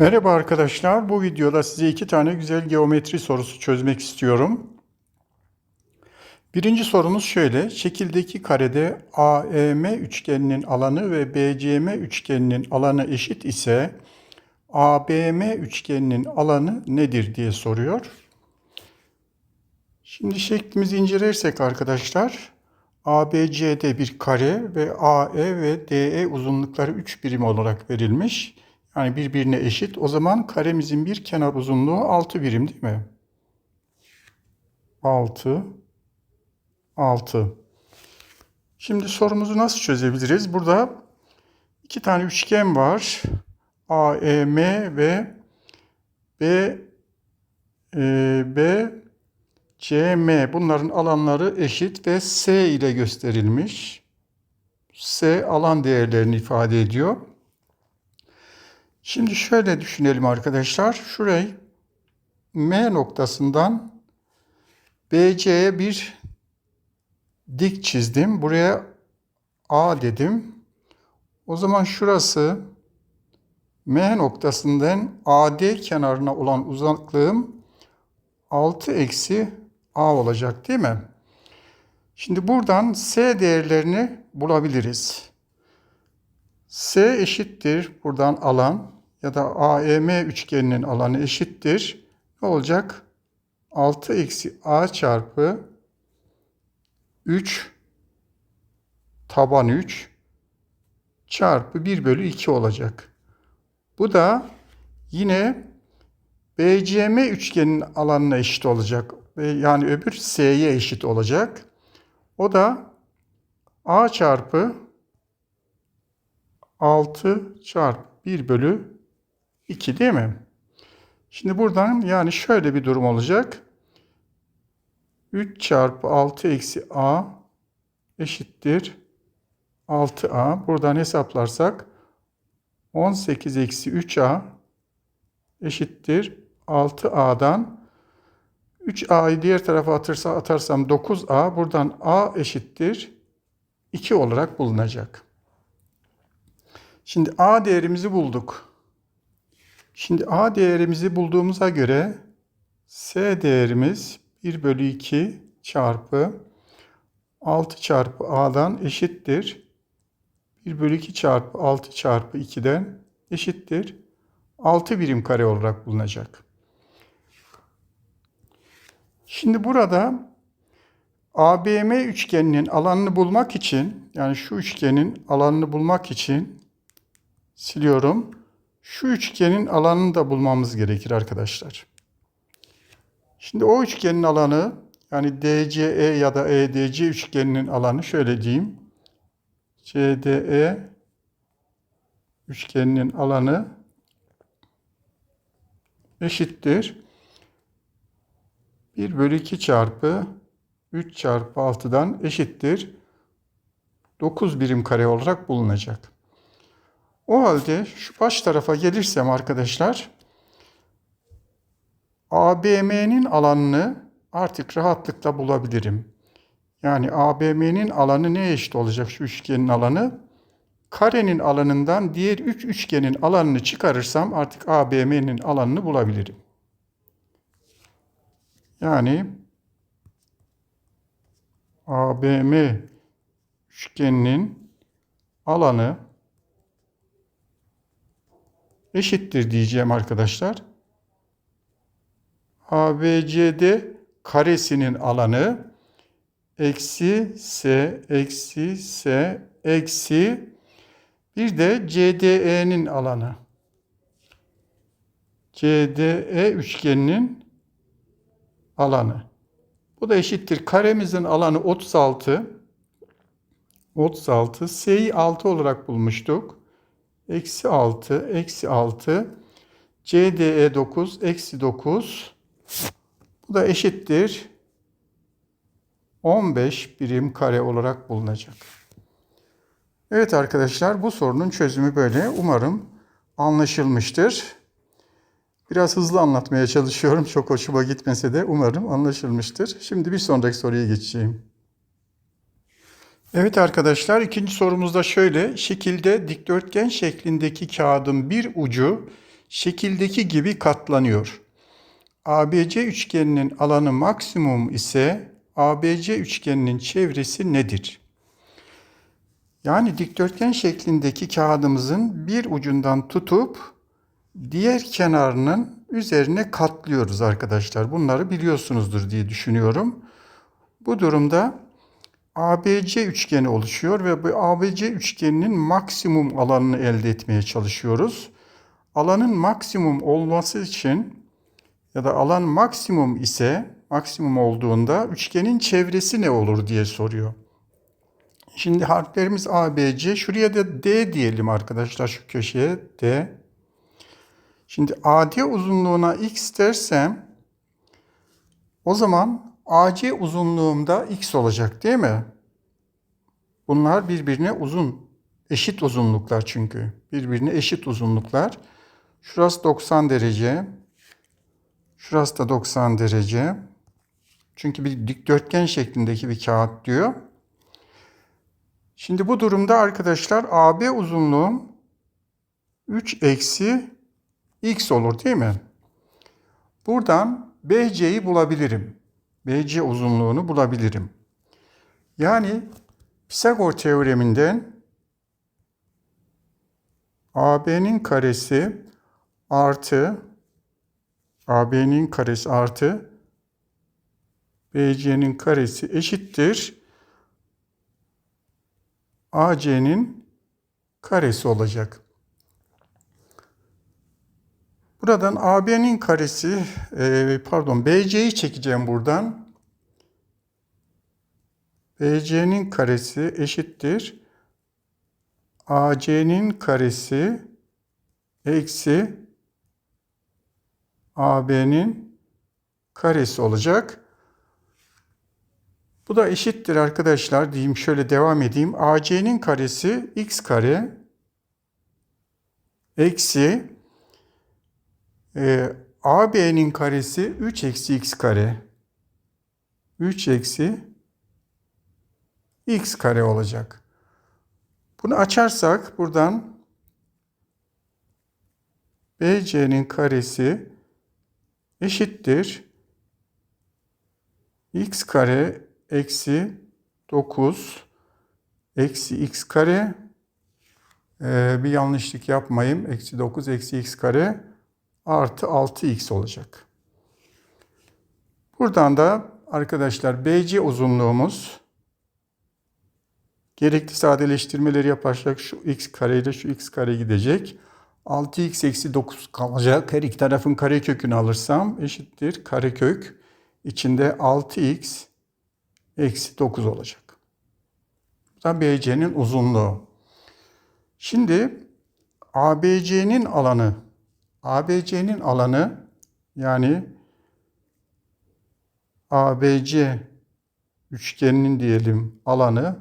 Merhaba arkadaşlar. Bu videoda size iki tane güzel geometri sorusu çözmek istiyorum. Birinci sorumuz şöyle. Şekildeki karede AEM üçgeninin alanı ve BCM üçgeninin alanı eşit ise ABM üçgeninin alanı nedir diye soruyor. Şimdi şeklimizi incelersek arkadaşlar ABCD bir kare ve AE ve DE uzunlukları 3 birim olarak verilmiş. Yani birbirine eşit. O zaman karemizin bir kenar uzunluğu 6 birim değil mi? 6 6. Şimdi sorumuzu nasıl çözebiliriz? Burada iki tane üçgen var. AEM ve B e, B CM bunların alanları eşit ve S ile gösterilmiş. S alan değerlerini ifade ediyor. Şimdi şöyle düşünelim arkadaşlar. Şurayı M noktasından BC'ye bir dik çizdim. Buraya A dedim. O zaman şurası M noktasından AD kenarına olan uzaklığım 6 eksi A olacak değil mi? Şimdi buradan S değerlerini bulabiliriz. S eşittir buradan alan ya da AEM üçgeninin alanı eşittir. Ne olacak? 6 eksi A çarpı 3 taban 3 çarpı 1 bölü 2 olacak. Bu da yine BCM üçgeninin alanına eşit olacak. Yani öbür S'ye eşit olacak. O da A çarpı 6 çarpı 1 bölü 2 değil mi? Şimdi buradan yani şöyle bir durum olacak. 3 çarpı 6 eksi A eşittir 6A. Buradan hesaplarsak 18 eksi 3A eşittir 6A'dan 3A'yı diğer tarafa atırsa atarsam 9A. Buradan A eşittir 2 olarak bulunacak. Şimdi A değerimizi bulduk. Şimdi A değerimizi bulduğumuza göre S değerimiz 1 bölü 2 çarpı 6 çarpı A'dan eşittir. 1 bölü 2 çarpı 6 çarpı 2'den eşittir. 6 birim kare olarak bulunacak. Şimdi burada ABM üçgeninin alanını bulmak için yani şu üçgenin alanını bulmak için siliyorum. Şu üçgenin alanını da bulmamız gerekir arkadaşlar. Şimdi o üçgenin alanı yani DCE ya da EDC üçgeninin alanı şöyle diyeyim. CDE üçgeninin alanı eşittir. 1 bölü 2 çarpı 3 çarpı 6'dan eşittir. 9 birim kare olarak bulunacak. O halde şu baş tarafa gelirsem arkadaşlar ABM'nin alanını artık rahatlıkla bulabilirim. Yani ABM'nin alanı ne eşit olacak şu üçgenin alanı? Karenin alanından diğer üç üçgenin alanını çıkarırsam artık ABM'nin alanını bulabilirim. Yani ABM üçgeninin alanı eşittir diyeceğim arkadaşlar. ABCD karesinin alanı eksi S eksi S eksi bir de CDE'nin alanı. CDE üçgeninin alanı. Bu da eşittir. Karemizin alanı 36. 36. S'yi 6 olarak bulmuştuk. Eksi 6, eksi 6. CDE 9, eksi 9. Bu da eşittir. 15 birim kare olarak bulunacak. Evet arkadaşlar bu sorunun çözümü böyle. Umarım anlaşılmıştır. Biraz hızlı anlatmaya çalışıyorum. Çok hoşuma gitmese de umarım anlaşılmıştır. Şimdi bir sonraki soruya geçeyim. Evet arkadaşlar ikinci sorumuzda şöyle. Şekilde dikdörtgen şeklindeki kağıdın bir ucu şekildeki gibi katlanıyor. ABC üçgeninin alanı maksimum ise ABC üçgeninin çevresi nedir? Yani dikdörtgen şeklindeki kağıdımızın bir ucundan tutup diğer kenarının üzerine katlıyoruz arkadaşlar. Bunları biliyorsunuzdur diye düşünüyorum. Bu durumda ABC üçgeni oluşuyor ve bu ABC üçgeninin maksimum alanını elde etmeye çalışıyoruz. Alanın maksimum olması için ya da alan maksimum ise maksimum olduğunda üçgenin çevresi ne olur diye soruyor. Şimdi harflerimiz A, B, C. Şuraya da D diyelim arkadaşlar şu köşeye D. Şimdi AD uzunluğuna X dersem o zaman AC uzunluğumda X olacak değil mi? Bunlar birbirine uzun. Eşit uzunluklar çünkü. Birbirine eşit uzunluklar. Şurası 90 derece. Şurası da 90 derece. Çünkü bir dikdörtgen şeklindeki bir kağıt diyor. Şimdi bu durumda arkadaşlar AB uzunluğum 3 eksi x olur değil mi? Buradan BC'yi bulabilirim. BC uzunluğunu bulabilirim. Yani Pisagor teoreminden AB'nin karesi artı AB'nin karesi artı BC'nin karesi eşittir. AC'nin karesi olacak. Buradan AB'nin karesi, e, pardon BC'yi çekeceğim buradan. BC'nin karesi eşittir. AC'nin karesi eksi AB'nin karesi olacak. Bu da eşittir arkadaşlar diyeyim şöyle devam edeyim. AC'nin karesi x kare eksi e, AB'nin karesi 3 eksi x kare 3 eksi x kare olacak. Bunu açarsak buradan BC'nin karesi eşittir x kare eksi 9 eksi x kare ee, bir yanlışlık yapmayayım. Eksi 9 eksi x kare artı 6x olacak. Buradan da arkadaşlar BC uzunluğumuz gerekli sadeleştirmeleri yaparsak şu x kare ile şu x kare gidecek. 6x eksi 9 kalacak. Her iki tarafın karekökünü alırsam eşittir karekök içinde 6x eksi 9 olacak. Bu da BC'nin uzunluğu. Şimdi ABC'nin alanı ABC'nin alanı yani ABC üçgeninin diyelim alanı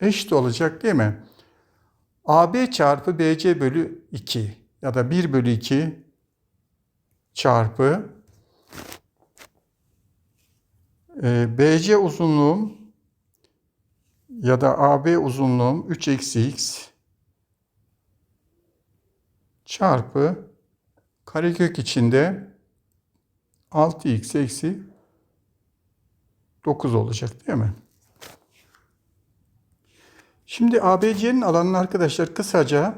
eşit olacak değil mi? AB çarpı BC bölü 2 ya da 1 bölü 2 çarpı e, BC uzunluğum ya da AB uzunluğum 3 eksi x çarpı karekök içinde 6x eksi 9 olacak değil mi? Şimdi ABC'nin alanını arkadaşlar kısaca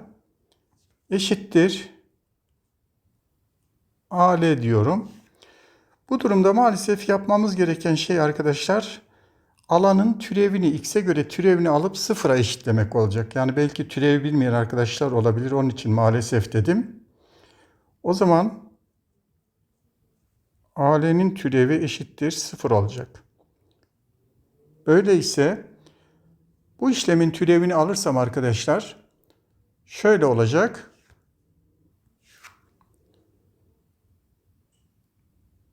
eşittir AL diyorum. Bu durumda maalesef yapmamız gereken şey arkadaşlar alanın türevini x'e göre türevini alıp sıfıra eşitlemek olacak. Yani belki türevi bilmeyen arkadaşlar olabilir. Onun için maalesef dedim. O zaman AL'nin türevi eşittir sıfır olacak. Öyleyse bu işlemin türevini alırsam arkadaşlar şöyle olacak.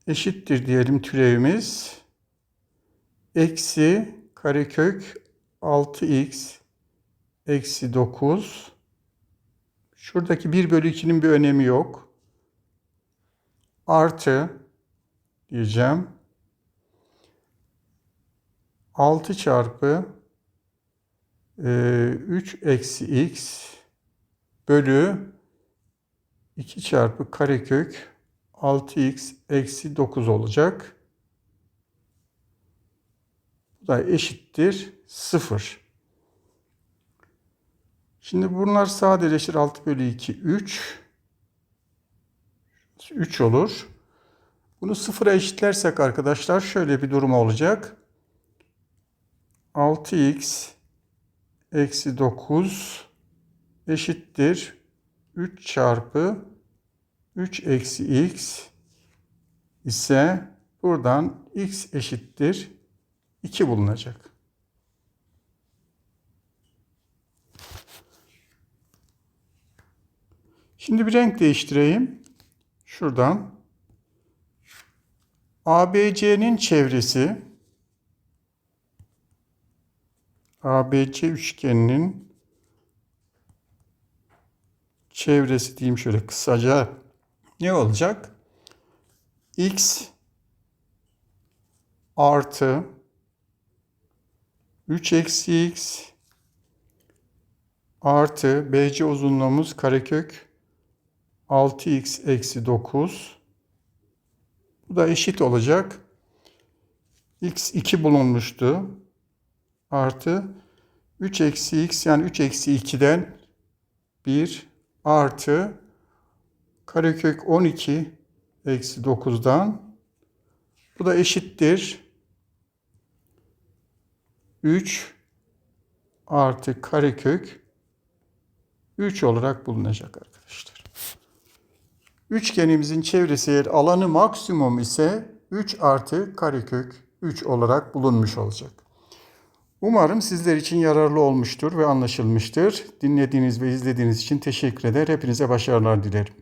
Eşittir diyelim türevimiz eksi karekök 6x eksi 9 şuradaki 1 bölü 2'nin bir önemi yok. Artı diyeceğim. 6 çarpı e, 3 eksi x bölü 2 çarpı karekök 6x eksi 9 olacak. Bu da eşittir 0. Şimdi bunlar sadeleşir 6 bölü 2 3. 3 olur. Bunu sıfıra eşitlersek arkadaşlar şöyle bir durum olacak. 6x eksi 9 eşittir 3 çarpı 3 eksi x ise buradan x eşittir 2 bulunacak. Şimdi bir renk değiştireyim. Şuradan ABC'nin çevresi ABC üçgeninin çevresi diyeyim şöyle kısaca ne olacak? X artı 3 eksi x artı BC uzunluğumuz karekök 6x eksi 9 bu da eşit olacak. x 2 bulunmuştu. Artı 3 eksi x yani 3 eksi 2'den 1 artı karekök 12 eksi 9'dan bu da eşittir. 3 artı karekök 3 olarak bulunacak arkadaşlar. Üçgenimizin çevresi eğer alanı maksimum ise 3 artı karekök 3 olarak bulunmuş olacak. Umarım sizler için yararlı olmuştur ve anlaşılmıştır. Dinlediğiniz ve izlediğiniz için teşekkür eder. Hepinize başarılar dilerim.